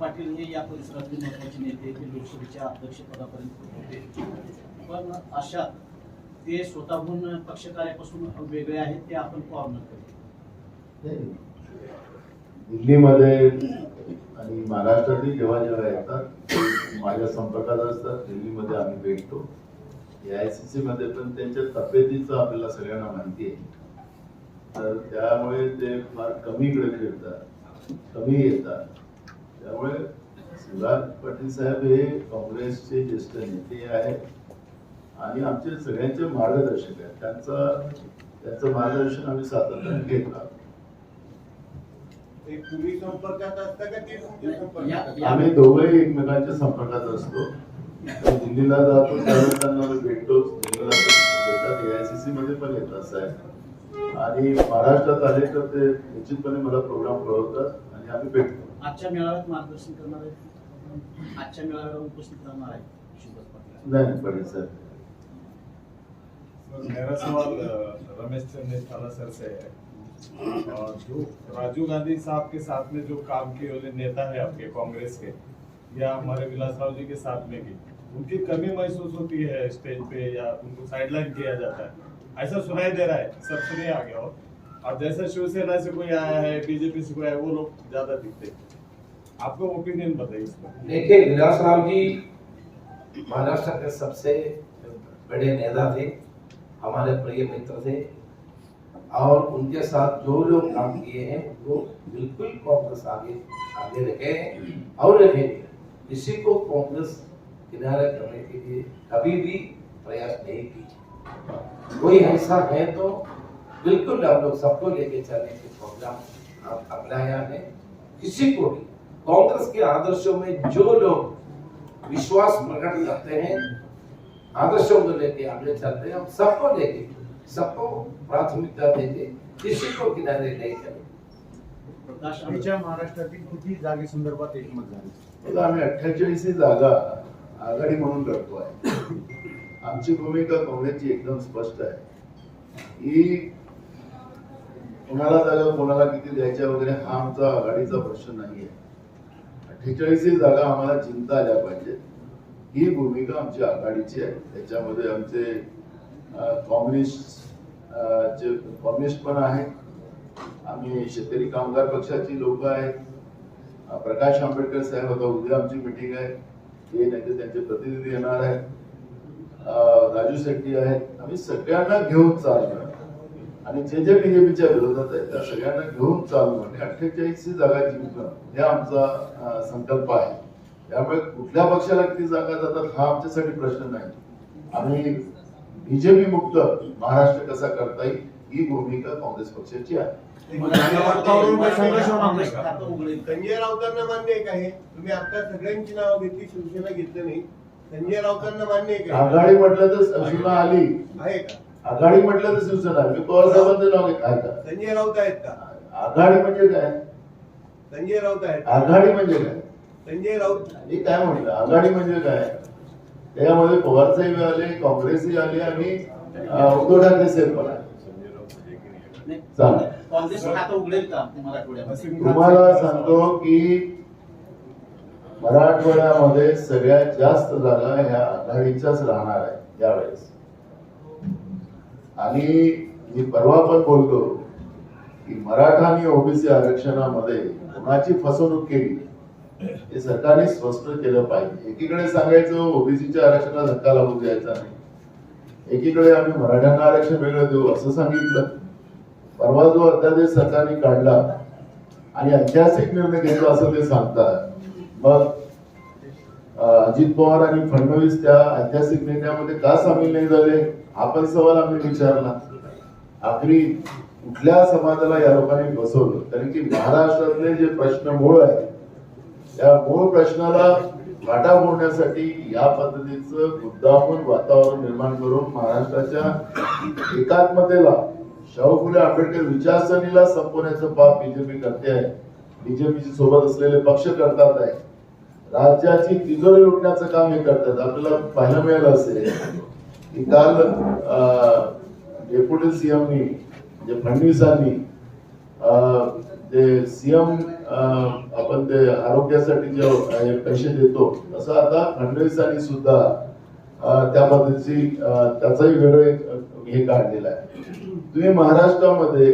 पाटील हे या परिसरातले महत्त्वाचे नेते ते लोकसभेच्या अध्यक्षपदापर्यंत होते. पण अशा ते स्वतःहून पक्षकार्यापासून वेगळे आहेत ते आपण कॉर्नर करू दिल्लीमध्ये आणि महाराष्ट्रातही जेव्हा जेव्हा येतात माझ्या संपर्कात असतात दिल्लीमध्ये आम्ही भेटतो. एआयसीसी मध्ये पण त्यांच्या तब्येतीचं आपल्याला सगळ्यांना माहिती आहे. तर त्यामुळे ते फार कमी इकडे फिरतात कमी येतात. त्यामुळे शिवराज पाटील साहेब हे काँग्रेसचे ज्येष्ठ नेते आहेत आणि आमचे सगळ्यांचे मार्गदर्शक आहेत. त्यांचं त्यांचं मार्गदर्शन आम्ही सातत्याने घेत राहतो ते तुम्ही संपर्कात असता का ते तुमच्या या- संपर्कात या- आम्ही दोघंही एकमेकांच्या संपर्कात असतो. दिल्लीला जातो त्यावेळेस त्यांना भेटतो. भेटतात. एआयसीसी मध्ये पण येतात साहेब. आणि महाराष्ट्रात आले तर ते निश्चितपणे मला प्रोग्राम कळवतात. आणि आम्ही भेटतो आजच्या मेळाव्यात मार्गदर्शन करणार आहेत आजच्या मेळाव्याला उपस्थित राहणार आहेत शिवराज पाटील। नाही नाही, पटेल मेरा सवाल रमेश चंद्र थाला सर से है। और जो राजीव गांधी साहब के साथ में जो काम किए वाले नेता है आपके कांग्रेस के या हमारे विलास राव जी के साथ में भी उनकी कमी महसूस होती है स्टेज पे या उनको साइडलाइन किया जाता है? ऐसा सुनाई दे रहा है सब सुनिए आगे और। और जैसे शिवसेना से कोई आया है, बीजेपी से कोई आया वो लोग ज़्यादा दिखते आपका ओपिनियन बताइए देखिए, विलास राव जी महाराष्ट्र के सबसे बड़े नेता थे, हमारे प्रिय मित्र थे, और उनके साथ जो लोग काम किए हैं, वो बिल्कुल कांग्रेस आगे आगे रखे और रखेंगे किसी को कांग्रेस किनारे करने के लिए कभी भी प्रयास नहीं की कोई ऐसा है तो बिल्कुल हम लोग सबको लेके चलने के प्रोग्राम आप अपनाया है। किसी को भी कांग्रेस के आदर्शों में जो लोग विश्वास प्रकट करते हैं आदर्शों को लेके आगे चलते हैं हम सबको लेके सबको प्राथमिकता देंगे किसी को किनारे नहीं करेंगे महाराष्ट्रातील किती जागे एकमत झाले? आम्ही अठ्ठेचाळीस जागा आघाडी म्हणून लढतोय आमची भूमिका काँग्रेसची एकदम स्पष्ट आहे. कोणाला जागा कोणाला किती द्यायच्या वगैरे हा आमचा आघाडीचा प्रश्न आहे अठ्ठेचाळीस जागा आम्हाला जिंकता आल्या पाहिजेत. ही भूमिका आमची आघाडीची आहे. त्याच्यामध्ये आमचे कॉम्युनिस्ट जे पण आहेत आम्ही शेतकरी कामगार पक्षाची लोक आहेत. प्रकाश आंबेडकर साहेब आता उद्या आमची मिटिंग आहे. ते नाही त्यांचे प्रतिनिधी येणार आहेत. राजू शेट्टी आहेत. आम्ही सगळ्यांना घेऊन चालणार आणि जे जे बीजेपीच्या विरोधात आहेत त्या सगळ्यांना घेऊन चालणं आणि अठ्ठेचाळीस जागा जिंकणं हे आमचा संकल्प आहे. त्यामुळे कुठल्या पक्षाला किती जागा जातात हा आमच्यासाठी प्रश्न नाही. आम्ही बीजेपी मुक्त महाराष्ट्र कसा करता येईल ही भूमिका काँग्रेस पक्षाची आहे. संजय राऊतांना मान्य आहे का हे? तुम्ही आता सगळ्यांची नावं घेतली शिवसेना घेतलं नाही. संजय राऊतांना मान्य आहे का आघाडी म्हटलं तर शिवसेना आली. आहे का? आघाडी म्हटलं तर शिवसेना. मी पवार साहेबांचं नाव घेत आहे का? संजय राऊत आहेत का? आघाडी म्हणजे काय? संजय राऊत आहेत. आघाडी म्हणजे काय? संजय राऊत मी काय म्हटलं? आघाडी म्हणजे काय? त्यामध्ये पवार साहेब आले काँग्रेसही आले आणि उद्धव ठाकरे साहेब पण आले तुम्हाला सांगतो की मराठवाड्यामध्ये सगळ्यात जास्त जागा ह्या आघाडीच्याच राहणार आहे यावेळेस. आणि मी परवा पण बोलतो की मराठा आणि ओबीसी आरक्षणामध्ये कोणाची फसवणूक केली हे सरकारने स्पष्ट केलं पाहिजे. एकीकडे सांगायचं ओबीसीच्या आरक्षणाला धक्का लागू द्यायचा नाही. एकीकडे आम्ही मराठ्यांना आरक्षण वेगळं देऊ असं सांगितलं. परवा जो अध्यादेश सरकारने काढला आणि ऐतिहासिक निर्णय घेतला असं ते सांगतात. मग अजित पवार आणि फडणवीस त्या ऐतिहासिक निर्णयामध्ये का सामील नाही झाले? आपण सवाल आम्ही विचारला. आखरी कुठल्या समाजाला या लोकांनी बसवलं? कारण की महाराष्ट्रातले जे प्रश्न मूळ आहे त्या मूळ प्रश्नाला वाटा फोडण्यासाठी या पद्धतीचं मुद्दामून वातावरण निर्माण करून महाराष्ट्राच्या एकात्मतेला शाहू फुले आंबेडकर विचारसरणीला संपवण्याचं पाप बीजेपी करते आहे. बीजेपीची सोबत असलेले पक्ष करतात आहे. राज्याची तिजोरी लुटण्याचं काम हे करतात. आपल्याला पाहायला मिळालं असेल. की काल डेप्युटी सीएमनी म्हणजे फडणवीसांनी अं, जे सीएम आपण ते आरोग्यासाठी जे पैसे देतो तसं आता फडणवीसांनी सुद्धा त्या पद्धतीची त्याचाही वेगळं हे काढलेला आहे. तुम्ही महाराष्ट्रामध्ये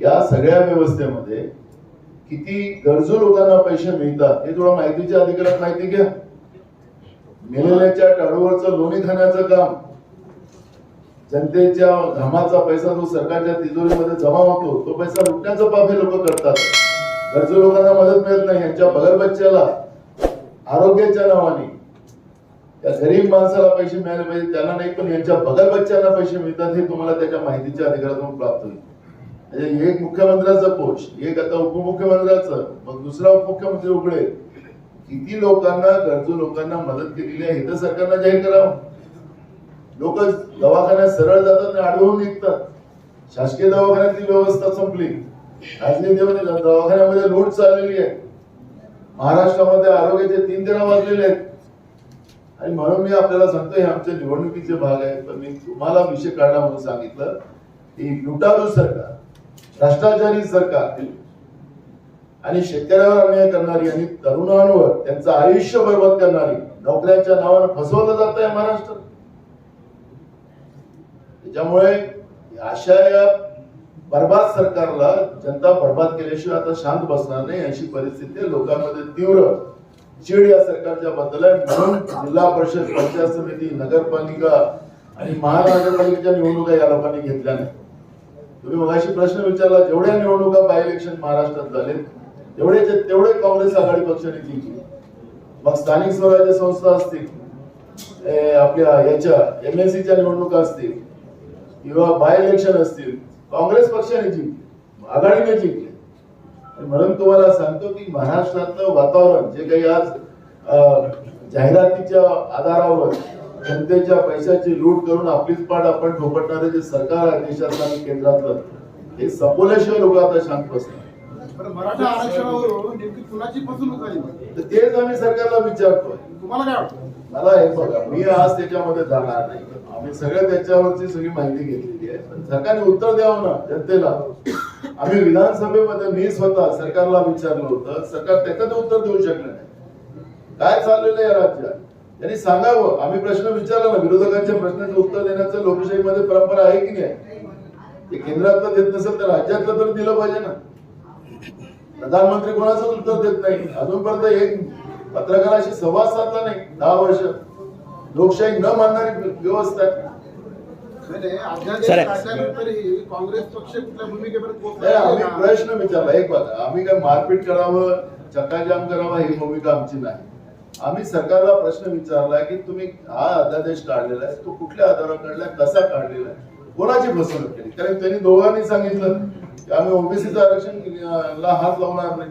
या सगळ्या व्यवस्थेमध्ये किती गरजू लोकांना पैसे मिळतात हे थोडं माहितीच्या अधिकारात माहिती घ्या मेलेल्याच्या टाळूवरचं लोणी खाण्याचं काम. जनतेच्या घामाचा पैसा जो सरकारच्या तिजोरीमध्ये जमा होतो तो पैसा लुटण्याचं पाप हे लोक करतात. गरजू लोकांना मदत मिळत नाही यांच्या बगल बच्च्याला आरोग्याच्या नावाने. त्या गरीब माणसाला पैसे मिळाले पाहिजे त्यांना नाही पण यांच्या बगल बच्च्यांना पैसे मिळतात हे तुम्हाला त्याच्या माहितीच्या अधिकारातून प्राप्त होईल. म्हणजे एक मुख्यमंत्र्याचं पोस्ट एक आता उपमुख्यमंत्र्याचं. मग दुसरा उपमुख्यमंत्री उघडेल किती लोकांना गरजू लोकांना मदत केलेली आहे तर सरकारनं जाहीर करावं. लोक दवाखान्यात सरळ जातात आणि आडवून निघतात. शासकीय दवाखान्यातली व्यवस्था संपली. खाजगी दवाखान्यामध्ये लूट चाललेली आहे. महाराष्ट्रामध्ये आरोग्याचे तीन तेरा वाजलेले आहेत. आणि म्हणून मी आपल्याला सांगतो हे आमच्या निवडणुकीचे भाग आहे पण मी तुम्हाला विषय काढा म्हणून सांगितलं की लुटारू सरकार. भ्रष्टाचारी सरकार. आणि शेतकऱ्यावर अन्याय करणारी आणि तरुणांवर त्यांचं आयुष्य बरबाद करणारी नोकऱ्यांच्या नावानं फसवलं जात आहे महाराष्ट्र. त्याच्यामुळे अशा या बर्बाद सरकारला जनता बर्बाद केल्याशिवाय आता शांत बसणार नाही अशी परिस्थिती लोकांमध्ये तीव्र चीड या सरकारच्या बद्दल आहे. म्हणून जिल्हा परिषद पंचायत समिती नगरपालिका आणि महानगरपालिकेच्या निवडणुका या लोकांनी घेतल्या नाही तुम्ही मगाशी प्रश्न विचारला जेवढ्या निवडणुका बाय इलेक्शन महाराष्ट्रात झाले तेवढे तेवढे काँग्रेस आघाडी पक्षाने जिंकले मग स्थानिक स्वराज्य संस्था असतील आपल्या याच्या एम एस सीच्या निवडणुका असतील किंवा बाय इलेक्शन असतील काँग्रेस पक्षाने जिंकले आघाडीने जिंकले. म्हणून तुम्हाला सांगतो की महाराष्ट्रातलं वातावरण जे काही आज जाहिरातीच्या आधारावर जनतेच्या पैशाची लूट करून आपलीच पाठ आपण ठोपटणारे जे सरकार आहे देशातलं आणि केंद्रातलं हे संपवल्याशिवाय लोक आता शांत बरं, मराठा आरक्षणावरून नेमकी कुणाची फसवणूक झाली? तर तेच आम्ही सरकारला विचारतोय. तुम्हाला काय वाटतं? मला हे बघा मी आज त्याच्यामध्ये जाणार नाही. आम्ही सगळ्या त्याच्यावरची सगळी माहिती घेतलेली आहे. पण सरकारने उत्तर द्यावं ना जनतेला. आम्ही विधानसभेमध्ये मी स्वतः सरकारला विचारलं होतं. सरकार त्याचं उत्तर देऊ शकलं नाही. काय चाललेलं आहे राज्यात? त्यांनी सांगावं. आम्ही प्रश्न विचारला ना विरोधकांच्या प्रश्नाचं उत्तर देण्याचं लोकशाहीमध्ये परंपरा आहे की नाही? ते केंद्रातलं देत नसेल तर राज्यातलं तर दिलं पाहिजे ना. प्रधानमंत्री कोणाचं उत्तर देत नाही? अजूनपर्यंत एक पत्रकाराशी संवाद साधला नाही दहा वर्ष. लोकशाही न मानणारी व्यवस्था काँग्रेस पक्ष कुठल्या आम्ही? प्रश्न विचारला. एक बघा आम्ही काय मारपीट करावं चक्काजाम करावा ही भूमिका आमची नाही. आम्ही सरकारला प्रश्न विचारला की तुम्ही हा अध्यादेश काढलेला आहे तो कुठल्या आधारावर काढलाय कसा काढलेला आहे कोणाची फसवणूक केली? कारण त्यांनी दोघांनी सांगितलं की आम्ही ओबीसीचं आरक्षण ला हात लावणार नाही.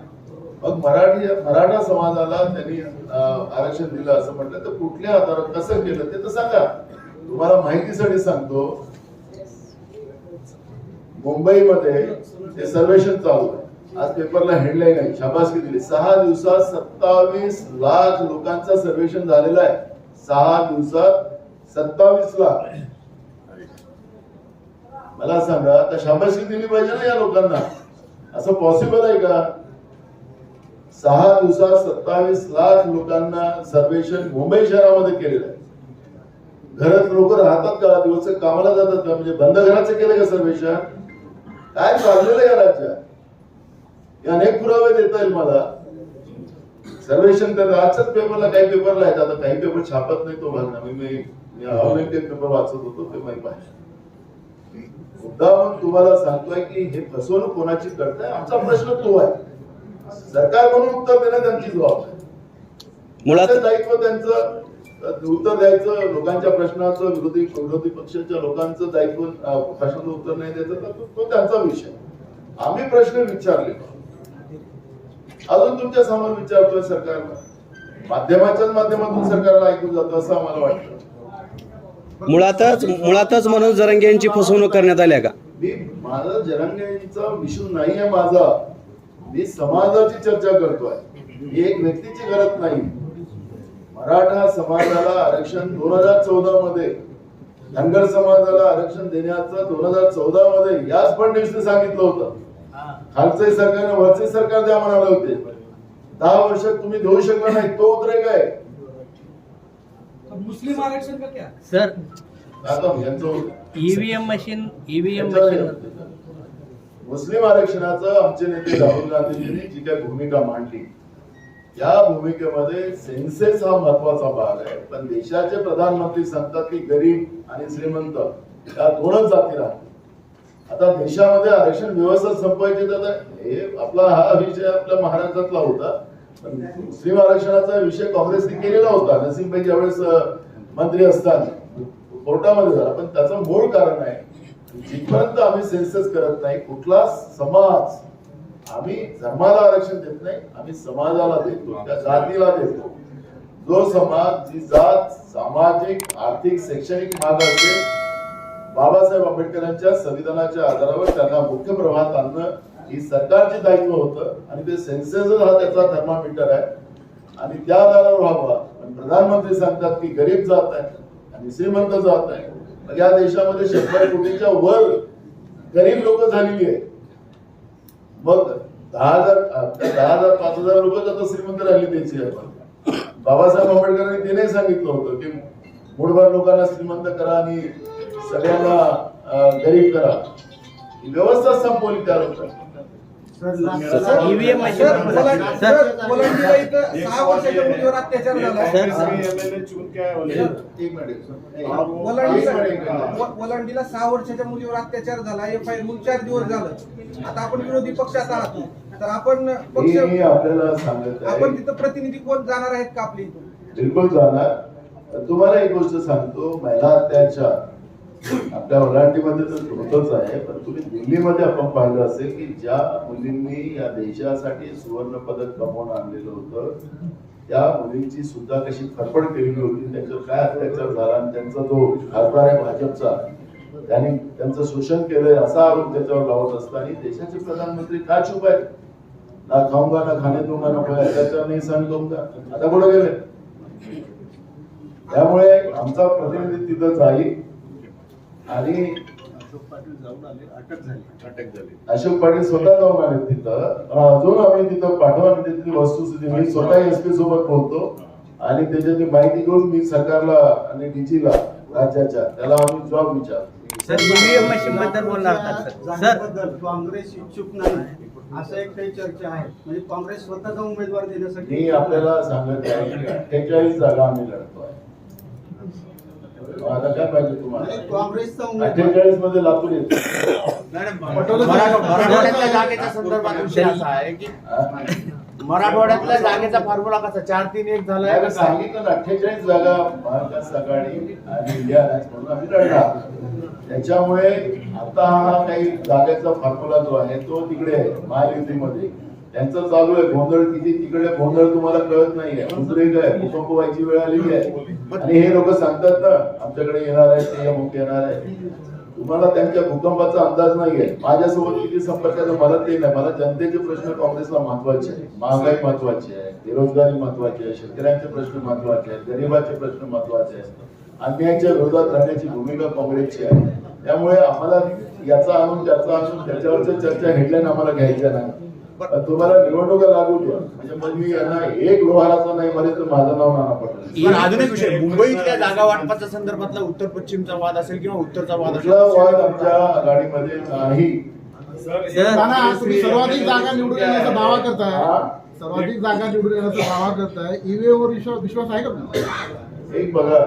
मग मराठी मराठा समाजाला त्यांनी आरक्षण दिलं असं म्हटलं तर कुठल्या आधारावर कसं केलं ते तर सांगा. तुम्हाला माहितीसाठी सांगतो. मुंबईमध्ये ते सर्वेक्षण चालू आहे. आज पेपरला हेडलाईन आहे. शाबासकी दिली. सहा दिवसात सत्तावीस लाख लोकांचं सर्वेक्षण झालेलं आहे. सहा दिवसात सत्तावीस लाख. मला सांगा आता शाबासकी दिली पाहिजे ना या लोकांना? असं पॉसिबल आहे का? सहा दिवसात सत्तावीस लाख लोकांना सर्वेक्षण मुंबई शहरामध्ये केलेलं आहे. घरात लोक राहतात का? दिवस कामाला जातात का? म्हणजे बंद घराचं केलं का सर्वेक्षण? काय चाललेलं आहे या राज्यात? अनेक पुरावे देता येईल मला. सर्वेक्षण तर आजच्याच पेपरला काही पेपरला आहेत आता काही पेपर छापत नाही तो भाग मी पेपर वाचत होतो ते माहिती पाहिजे मुद्दा म्हणून तुम्हाला सांगतोय की हे फसवणूक कोणाची करताय? आमचा प्रश्न तो आहे. सरकार म्हणून उत्तर देणं त्यांची जबाबदारी मुळात दायित्व त्यांचं उत्तर द्यायचं लोकांच्या प्रश्नाचं विरोधी विरोधी पक्षाच्या लोकांचं दायित्व प्रश्नाचं उत्तर नाही द्यायचं तर तो त्यांचा विषय आम्ही प्रश्न विचारले. अजून तुमच्यासमोर विचारतोय सरकारला. माध्यमाच्याच माध्यमातून सरकारला ऐकून जातं असं आम्हाला वाटतं. मुळातच मुळातच मनोज जरंगे यांची फसवणूक करण्यात आली आहे का? मी माझा जरांगेचा विषय नाही आहे माझा. मी समाजाची चर्चा करतोय. एक व्यक्तीची गरज नाही. मराठा समाजाला आरक्षण दोन हजार चौदा मध्ये धनगर समाजाला आरक्षण देण्याचं दोन हजार चौदा मध्ये याच फडणवीसने सांगितलं होतं. खालचे सरकार वरचे सरकार द्या म्हणाले होते. दहा वर्षात तुम्ही देऊ शकला नाही तो उद्रेक आहे. मुस्लिम आरक्षण का क्या? सर आता यांचं ईव्हीएम मशीन ईव्हीएम मशीन मुस्लिम आरक्षणाचं आमचे नेते राहुल गांधीजींनी जी काही भूमिका मांडली या भूमिकेमध्ये सेन्सेस हा महत्त्वाचा भाग आहे. पण देशाचे प्रधानमंत्री सांगतात की गरीब आणि श्रीमंत या दोनच जाती राहतील आता देशामध्ये आरक्षण व्यवस्था संपवायची तर हे आपला हा विषय आपल्या महाराष्ट्रातला होता. पण मुस्लिम आरक्षणाचा विषय काँग्रेसने केलेला होता. नसीमभाई ज्यावेळेस मंत्री असताना. कोर्टामध्ये झाला. पण त्याचं मूळ कारण आहे जिथपर्यंत आम्ही सेन्सस करत नाही कुठला समाज आम्ही धर्माला आरक्षण देत नाही आम्ही समाजाला देतो. त्या जातीला देतो. जो समाज जी जात सामाजिक आर्थिक शैक्षणिक माग असेल बाबासाहेब आंबेडकरांच्या संविधानाच्या आधारावर त्यांना मुख्य प्रवाहात आणणं ही सरकारचे दायित्व होतं. आणि ते सेन्सेसच हा त्याचा थर्मामीटर आहे. आणि त्या आधारावर व्हावा पण प्रधानमंत्री सांगतात की गरीब जात आहे आणि श्रीमंत जात आहे. मग या देशामध्ये शंभर कोटीच्या वर गरीब लोक झालेली आहे मग दहा हजार दहा हजार पाच हजार लोकच आता श्रीमंत राहिली त्याची आपण बाबासाहेब आंबेडकरांनी ते नाही सांगितलं होतं की मूळभर लोकांना श्रीमंत करा आणि सगळ्यांना गरीब करा. ही व्यवस्था संपवली त्या लोकांनी. इथं सहा वर्षाच्या मुलीवर अत्याचार झाला. वलांडीला सहा वर्षाच्या मुलीवर अत्याचार एफ आय म्हणून चार दिवस झालं. आता आपण विरोधी पक्षात आहात. तर आपण पक्ष आपल्याला सांगत आपण तिथं प्रतिनिधी कोण जाणार आहेत का आपली बिलकुल जाणार. तुम्हाला एक गोष्ट सांगतो. महिला अत्याचार. आपल्या वलांटीमध्ये तर होतच आहे पण तुम्ही दिल्लीमध्ये आपण पाहिलं असेल की ज्या मुलींनी या देशासाठी सुवर्ण पदक कमवून आणलेलं होतं त्या मुलींची सुद्धा कशी खडपड केलेली होती त्यांच्यावर काय अत्याचार झाला आणि त्यांचा जो खासदार आहे भाजपचा त्यांनी त्यांचं शोषण केलंय असा आरोप त्याच्यावर लावत असताना देशाचे प्रधानमंत्री का चुप आहेत? ना खाऊंगा ना खाणे दूंगा ना कोई अत्याचार नाही सण करूंगा आता कुठं गेले. त्यामुळे आमचा प्रतिनिधी तिथं जाईल. आणि अशोक पाटील जाऊन आले अटक झाली. अटक झाली. अशोक पाटील स्वतः जाऊन आले तिथं. अजून आम्ही तिथं पाठवा आणि तिथली वस्तुस्थिती मी स्वतः एस पी सोबत बोलतो. आणि त्याच्यातली माहिती घेऊन मी सरकारला आणि डीजीला राज्याच्या त्याला आम्ही जॉब विचार सर ईव्हीएम मशीन बद्दल बोलणार सर काँग्रेस इच्छुक नाही. असं एक काही चर्चा आहे. म्हणजे काँग्रेस स्वतःचा उमेदवार देण्यासाठी मी आपल्याला सांगत आहे अठ्ठेचाळीस जागा आम्ही लढतोय आता काय पाहिजे तुम्हाला? नाही, काँग्रेसचा उमेदवार. अठ्ठेचाळीसमध्ये लातूर येतो मराठवाड्यातल्या जागेच्या संदर्भात विषय असा आहे की मराठवाड्यातल्या जागेचा फॉर्म्युला कसा? चार तीन एक झालाय का? सांगितलं अठ्ठेचाळीस जागा महाविकास आघाडी आणि इंडिया म्हणून आम्ही त्याच्यामुळे आता हा काही जागेचा फॉर्म्युला जो आहे तो तिकडे आहे महायुतीमध्ये. त्यांचं चालू आहे. गोंधळ किती तिकडे गोंधळ तुम्हाला कळत नाहीये. उद्रेक आहे भूकंप व्हायची वेळ आलेली आहे. आणि हे लोक सांगतात ना आमच्याकडे येणार आहे ते अमुक येणार आहे. तुम्हाला त्यांच्या भूकंपाचा अंदाज नाहीये. माझ्यासोबत किती संपर्काचं मला ते नाही. मला जनतेचे प्रश्न काँग्रेसला महत्त्वाचे आहे महागाई महत्वाची आहे. बेरोजगारी महत्वाची आहे. शेतकऱ्यांचे प्रश्न महत्त्वाचे आहेत. गरिबाचे प्रश्न महत्त्वाचे आहेत. अन्यायाच्या विरोधात राहण्याची भूमिका काँग्रेसची आहे. त्यामुळे आम्हाला याचा आणून त्याचा आणून त्याच्यावरच्या चर्चा हेडलाईन आम्हाला घ्यायच्या नाही तुम्हाला निवडणुका लागू द्या. म्हणजे मग मी यांना एक लोहाराचा नाही मारे तर माझं नाव नाना पटेल. पण अजून एक विषय मुंबईतल्या जागा वाटपाच्या संदर्भातला उत्तर पश्चिमचा वाद असेल किंवा उत्तरचा वाद कुठला वाद असेल आमच्या आघाडीमध्ये नाही. तुम्ही सर्वाधिक जागा निवडून येण्याचा दावा करताय. हा. सर्वाधिक जागा निवडून येण्याचा दावा करताय. ईव्हीएम वर विश्वास विश्वास आहे का? एक बघा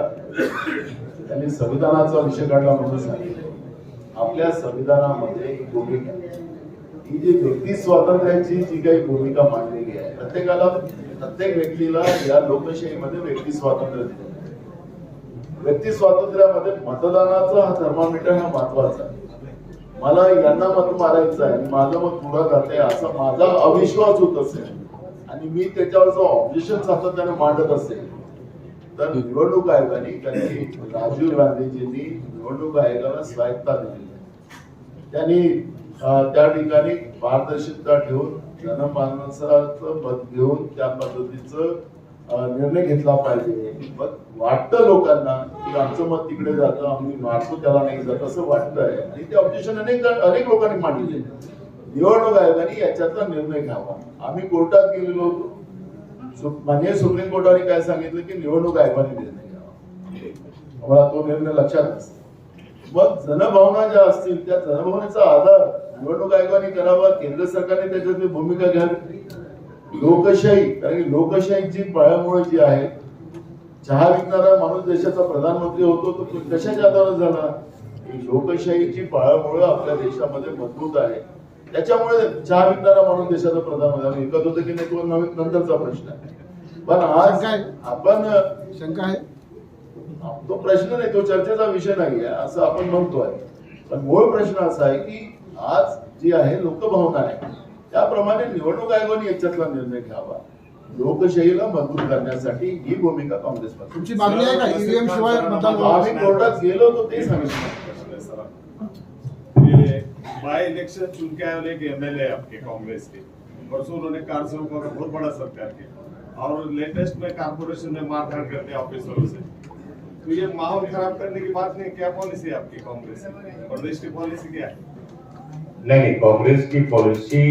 त्यांनी संविधानाचा विषय काढला म्हणून सांगितलं. आपल्या संविधानामध्ये एक भूमिका. ही जी व्यक्ती स्वातंत्र्याची जी काही भूमिका मांडलेली आहे प्रत्येकाला प्रत्येक व्यक्तीला या लोकशाहीमध्ये व्यक्ती स्वातंत्र्य दिलं व्यक्ती स्वातंत्र्यामध्ये मतदानाचा हा थर्मामीटर हा महत्त्वाचा आहे. मला यांना मत मारायचं आहे माझं मत पुढं जाते असा माझा अविश्वास होत असेल आणि मी त्याच्यावरचं ऑब्जेक्शन सातत्याने मांडत असेल तर निवडणूक आयोगाने त्यांनी राजीव गांधीजींनी निवडणूक आयोगाला स्वायत्ता दिलेली त्यांनी त्या ठिकाणी पारदर्शकता ठेवून जनमानसाचं मत घेऊन त्या पद्धतीचं निर्णय घेतला पाहिजे. मग वाटतं लोकांना की आमचं मत तिकडे जातं आम्ही मारतो त्याला नाही जात असं वाटतंय. आणि ते ऑब्जेक्शन अनेक अनेक लोकांनी मांडले. निवडणूक आयोगाने याच्यातला निर्णय घ्यावा. आम्ही कोर्टात गेलेलो होतो. म्हणजे माननीय सुप्रीम कोर्टाने काय सांगितलं की निवडणूक आयोगाने निर्णय घ्यावा. मला तो निर्णय लक्षात असतो. मग जनभावना ज्या असतील त्या जनभावनेचा आधार निवडणूक आयोगाने करावा केंद्र सरकारने त्याच्यातली भूमिका घ्यावी. लोकशाही कारण की लोकशाहीची पाळंमुळे जी आहे चहा विकणारा माणूस देशाचा प्रधानमंत्री होतो तो कशाच्या आधारावर झाला? ही लोकशाहीची पाळंमुळं आपल्या देशामध्ये मजबूत आहे. त्याच्यामुळे चहा विकणारा माणूस देशाचा प्रधानमंत्री विकत होतो की नाही तो नवीन नंतरचा प्रश्न आहे. पण आज आपण शंका आहे? तो प्रश्न नाही तो चर्चेचा विषय नाही आहे असं आपण म्हणतोय. पण मूळ प्रश्न असा आहे की आज जी आहे लोकभावना आहे. त्याप्रमाणे निवडणूक आयोगाने याच्यातला निर्णय घ्यावा. लोकशाहीला मज़बूत करण्यासाठी ही भूमिका काँग्रेस पक्षाची तुमची मागणी आहे का? ईव्हीएम शिवाय मतदान आम्ही कोर्टात गेलो होतो ते सांगितलं. सर ये बाई इलेक्शन चुन के आए एक एमएलए आपके कांग्रेस के परसों उन्होंने कार से ऊपर बहुत बड़ा सरकार के और लेटेस्ट में कारपोरेशन में मारकाट करते ऑफिसरों से. तो ये माहौल खराब करने की बात नहीं क्या पॉलिसी है आपकी कांग्रेस की? प्रदेश की पॉलिसी क्या है? नहीं नहीं, कांग्रेस की पॉलिसी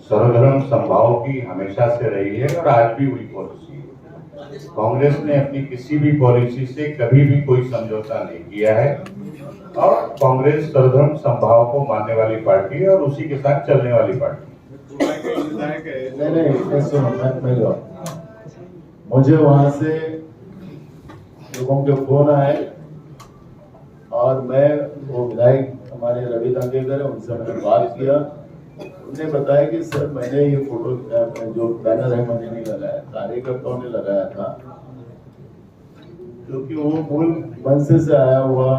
सर्वधर्म संभाव की हमेशा से रही है और आज भी वही पॉलिसी है कांग्रेस ने अपनी किसी भी पॉलिसी से कभी भी कोई समझौता नहीं किया है और कांग्रेस सर्वधर्म संभाव को मानने वाली पार्टी है और उसी के साथ चलने वाली पार्टी नहीं नहीं। मुझे वहाँ से लोगों के फ़ोन आए और मैं वो विधायक हमारे रवि दांगेकर है उनसे मैंने बात किया। उन्होंने बताया कि सर, मैंने ये फ़ोटो जो बैनर है मैंने नहीं लगाया, कार्यकर्ताओं ने लगाया था। क्योंकि वो मूल मनसे से आया हुआ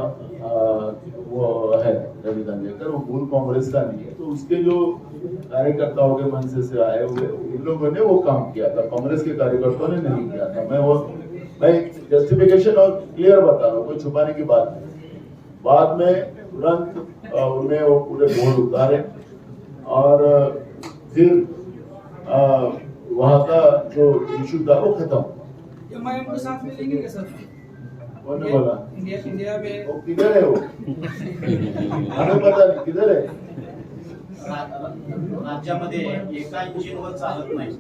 वो है रवि दांगेकर वो मूल कांग्रेस का नहीं है। तो उसके जो कार्यकर्ताओं के मनसे से आए हुए, उन लोगों ने वो काम किया था। कांग्रेस के कार्यकर्ताओं ने नहीं किया था। मैं वो, मैं जस्टिफिकेशन और क्लियर बता रहा हूँ, कोई छुपाने की बात नहीं। बाद में तुरंत अ, उन्हें वो पूरे बोर्ड उतारे और फिर वहाँ का जो इशू था वो खत्म। कौन ने बोला? इंडिया इंडिया में वो किधर है वो? हमें पता नहीं किधर है? राज्यामध्ये एका इंजिनवर चालत नाही.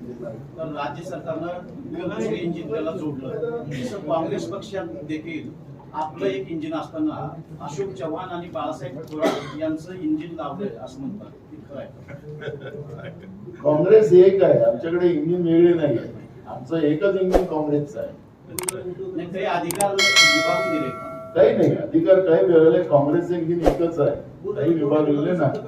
तर राज्य सरकारनं इंजिन त्याला जोडलं. काँग्रेस पक्षात देखील आपलं एक इंजिन असताना अशोक चव्हाण आणि बाळासाहेब थोरात यांचं इंजिन लावलंय असं म्हणतात. काँग्रेस एक आहे. आमच्याकडे इंजिन वेगळे नाही आहे. आमचं एकच इंजिन काँग्रेसचं आहे. ते अधिकार विभागून दिले. काही नाही. अधिकार काही वेळेला काँग्रेसचं इंजिन एकच आहे. काही विभागलेले नाही.